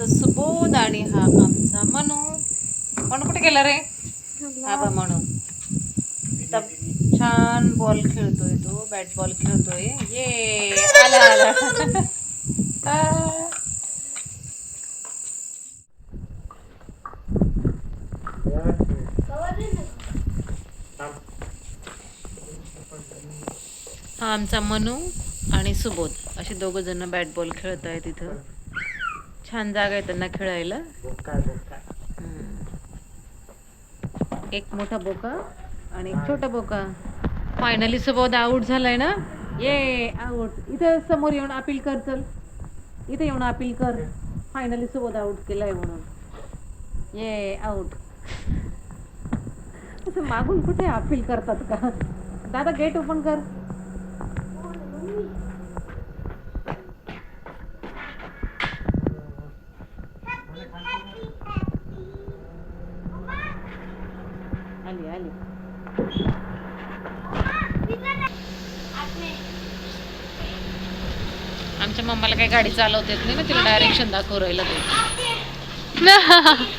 आमचा सुबोध आणि हा आमचा मनू. मनू कुठे गेला रे? हा बा मनू. इथं छान बॉल खेळतोय तो बॅट बॉल खेळतोय. ये आला आला. हा आमचा मनू आणि सुबोध. असे दोघं जण बॅट बॉल खेळत आहेत इथं. छान जागा आहे त्यांना खेळायला. एक मोठा बोका आणि एक छोटा बोका. फायनली सुबोध आऊट झालाय ना? ये आऊट इथे समोर येऊन अपील कर चल. इथे येऊन अपील कर. फायनली सुबोध आऊट केलाय म्हणून. ये आऊट असं मागून कुठे अपील करतात का? दादा गेट ओपन कर आली आली आमच्या मम्माला काही गाडी चालवता येत नाही ना तिला डायरेक्शन दाखवू राहिलं ते.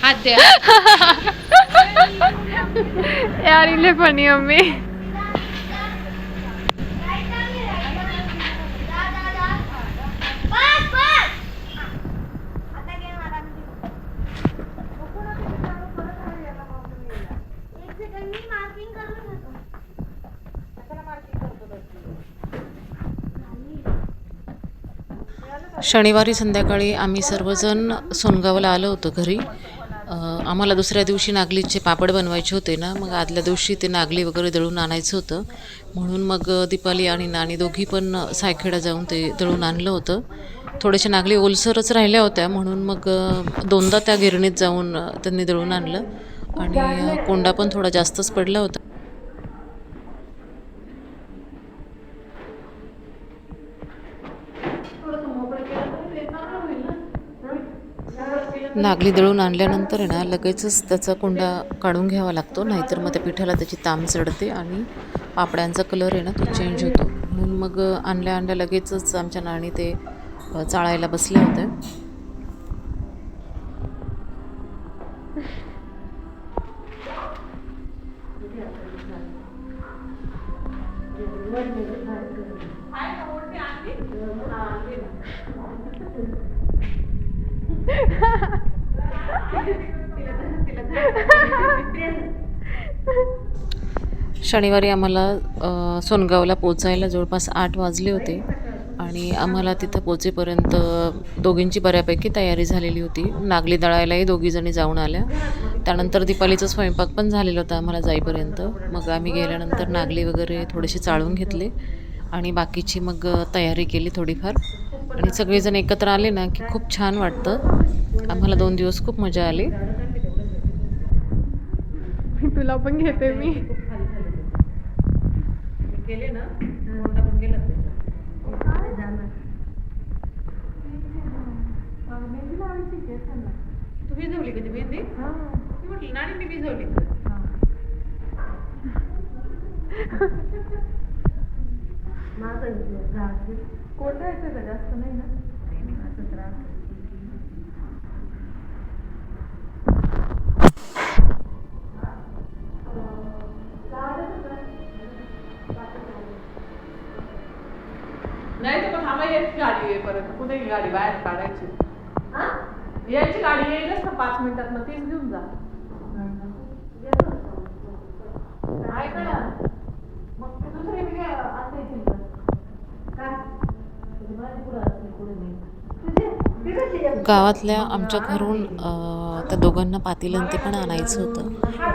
हात द्या. यार इले फनी मम्मी शनिवारी संध्याकाळी आम्ही सर्वजण सोनगावला आलो होतो घरी. आम्हाला दुसऱ्या दिवशी नागलीचे पापड बनवायचे होते ना मग आदल्या दिवशी ते नागली वगैरे दळून आणायचं होतं. म्हणून मग दीपाली आणि नानी दोघी पण सायखेडा जाऊन ते दळून आणलं होतं. थोडेशा नागली ओलसरच राहिल्या होत्या म्हणून मग दोनदा त्या गिरणीत जाऊन त्यांनी दळून आणलं. आणि कोंडा पण थोडा जास्तच पडला होता. नागली दळून आणल्यानंतर आहे ना लगेचच त्याचा कुंडा काढून घ्यावा लागतो नाहीतर मग त्या पिठाला त्याची ताम चढते आणि पापड्यांचा कलर आहे ना तो चेंज होतो. म्हणून मग आणल्या आणल्या लगेचच आमच्या नाणी ते चाळायला बसल्या होत्या. शनिवारी आम्हाला सोनगावला पोचायला जवळपास आठ वाजले होते. आणि आम्हाला तिथं पोचेपर्यंत दोघींची बऱ्यापैकी तयारी झालेली होती. नागली दळायलाही दोघीजणी जाऊन आल्या. त्यानंतर दीपालीचा स्वयंपाक पण झालेला होता आम्हाला जाईपर्यंत. मग आम्ही गेल्यानंतर नागली वगैरे थोडेसे चाळून घेतले. आणि बाकीची मग तयारी केली थोडीफार. आणि सगळेजण एकत्र आले ना की खूप छान वाटतं. आम्हाला दोन दिवस खूप मजा आली. तुला पण घेते मी. गेले ना तू भिजवली कधी मेहंदी मी म्हटली नाणी मी भिजवली कोणता येते का जास्त नाही ना? नाही तर पण थांबा यायची गाडी येईपर्यंत कुठे ही गाडी? बाहेर काढायची. यायची गाडी येईलच ना पाच मिनिटात मग तीच घेऊन जा ऐक ना मग ते दुसरे बी काय असं येतील का? काय? तुझी माझी पुढं असली, पुढे नाही. तुझी? ती कशी आहे? गावातल्या आमच्या घरून त्या दोघांना पातेलं ते पण आणायचं होतं.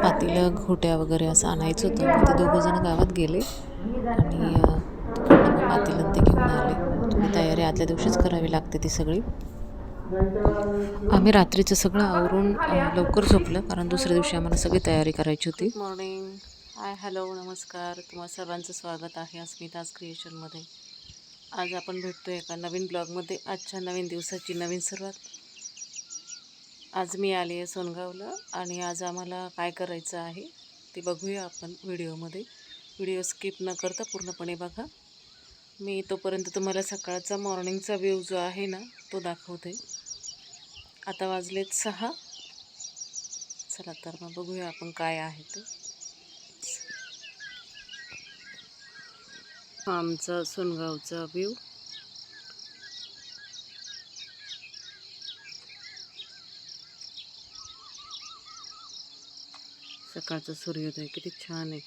पातेलं घोट्या वगैरे असं आणायचं होतं. मग ते दोघंजणं गावात गेले आणि अ, पातेलं ते घेऊन आले. थोडी तयारी आदल्या दिवशीच करावी लागते ती सगळी. आम्ही रात्रीचं सगळं आवरून लवकर झोपलं कारण दुसऱ्या दिवशी आम्हाला सगळी तयारी करायची होती. मॉर्निंग हाय हॅलो नमस्कार. तुम्हा सर्वांचं स्वागत आहे अस्मिताज क्रिएशनमध्ये. आज आपण भेटतो एका नवीन ब्लॉगमध्ये. आजच्या नवीन दिवसाची नवीन सुरुवात. आज मी आली आहे सोनगावला आणि आज आम्हाला काय करायचं आहे ते बघूया आपण व्हिडिओमध्ये. व्हिडिओ स्किप न करता पूर्णपणे बघा. मी तोपर्यंत तुम्हाला सकाळचा मॉर्निंगचा व्ह्यू जो आहे ना तो दाखवते. आता वाजलेत सहा. चला तर मग बघूया आपण काय आहे ते. आमचा सोनगावचा व्ह्यू सकाळचा सूर्योदय किती छान आहे.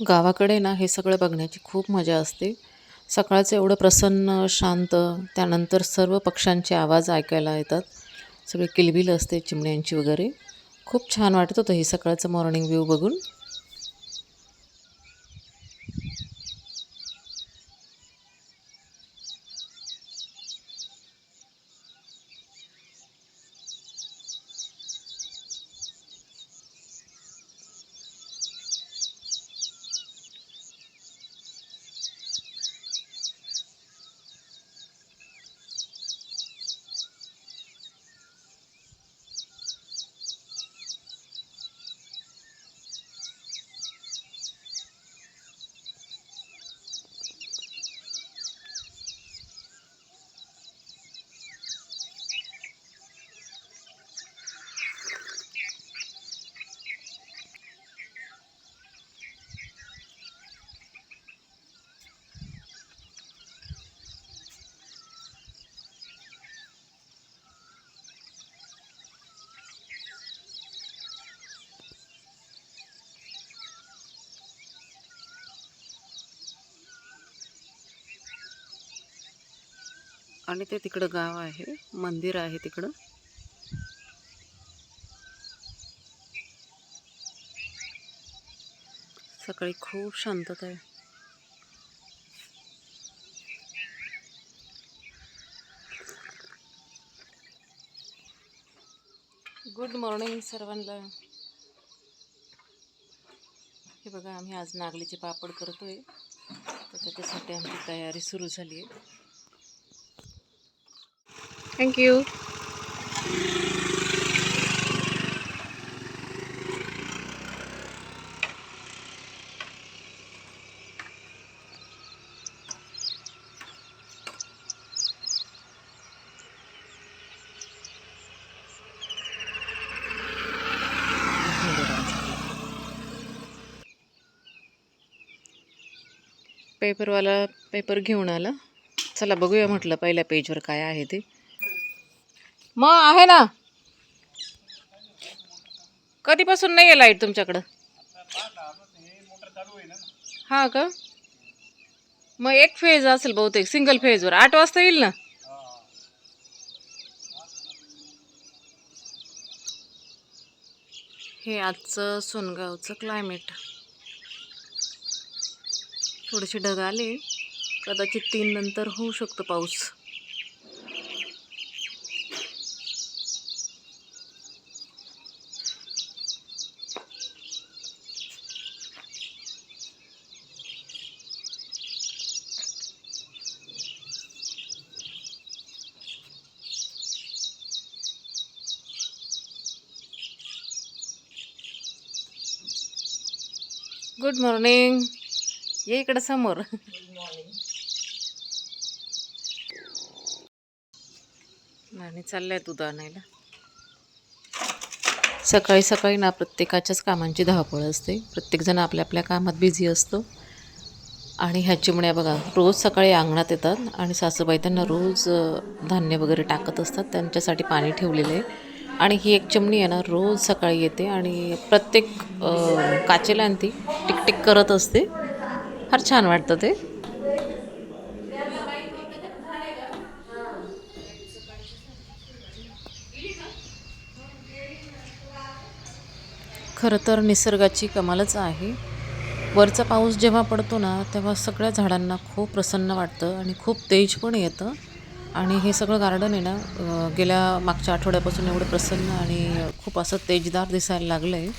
गावाकडे ना हे सगळं बघण्याची खूप मजा असते. सकाळचं एवढं प्रसन्न शांत त्यानंतर सर्व पक्ष्यांचे आवाज ऐकायला येतात. सगळे किलबिल असते चिमण्यांची वगैरे. खूप छान वाटत होतं हे सकाळचं मॉर्निंग व्ह्यू बघून. आणि ते तिकडं गाव आहे. मंदिर आहे तिकडं. सकाळी खूप शांतता आहे. गुड मॉर्निंग सर्वांना. हे बघा आम्ही आज नागलीचे पापड करतोय. तर त्याच्यासाठी आमची तयारी सुरू झाली आहे. थँक्यू पेपरवाला पेपर घेऊन आला. चला बघूया म्हटलं पहिल्या पेजवर काय आहे ते. मग आहे ना? कधीपासून नाही आहे लाइट तुमच्याकडं? हा का? मग एक फेज असेल बहुतेक सिंगल फेजवर आठ वाजता येईल ना? हे आजचं सोनगावचं क्लायमेट थोडेसे ढग आले. कदाचित तीन नंतर होऊ शकतो पाऊस. गुड मॉर्निंग ये इकडं समोर. आणि चाललंय दूध आणायला. सकाळी सकाळी ना प्रत्येकाच्याच कामांची धावपळ असते. प्रत्येकजण आपल्या आपल्या कामात बिझी असतो. आणि ह्या चिमण्या बघा रोज सकाळी अंगणात येतात आणि सासूबाई त्यांना रोज धान्य वगैरे टाकत असतात. त्यांच्यासाठी पाणी ठेवलेलं आहे. आणि ही एक चिमणी आहे ना रोज सकाळी येते आणि प्रत्येक काचेला आणि ती टिकटिक करत असते. फार छान वाटतं ते. खरं तर निसर्गाची कमालच आहे. वरचा पाऊस जेव्हा पडतो ना तेव्हा सगळ्या झाडांना खूप प्रसन्न वाटतं आणि खूप तेज पण येतं. आणि हे सगळं गार्डन आहे ना गेल्या मागच्या आठवड्यापासून एवढं प्रसन्न आणि खूप असं तेजदार दिसायला लागलं आहे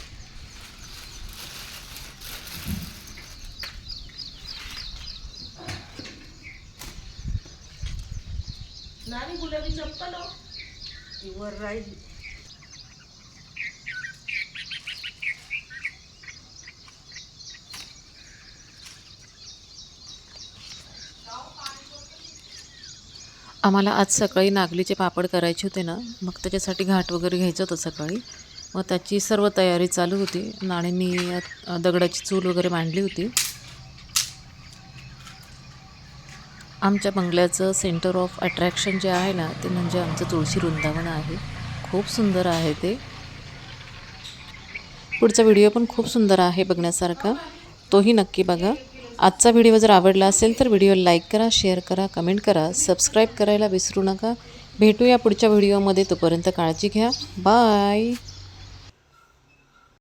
नानी गुलाबी चप्पल हो ती वर राहिली आम्हाला आज सकाळी नागलीचे पापड करायचे होते ना मग त्याच्यासाठी घाट वगैरे घ्यायचं होतं सकाळी. मग त्याची सर्व तयारी चालू होती. नाणींनी दगडाची चूल वगैरे मांडली होती. आमच्या बंगल्याचं सेंटर ऑफ अट्रॅक्शन जे आहे ना ते म्हणजे आमचं तुळशी वृंदावन आहे. खूप सुंदर आहे ते. पुढचा व्हिडिओ पण खूप सुंदर आहे बघण्यासारखा. तोही नक्की बघा. आजचा व्हिडिओ जर आवडला असेल तर व्हिडिओ लाईक करा शेअर करा कमेंट करा सबस्क्राईब करायला विसरू नका. भेटूया पुढच्या व्हिडिओमध्ये तोपर्यंत काळजी घ्या. बाय.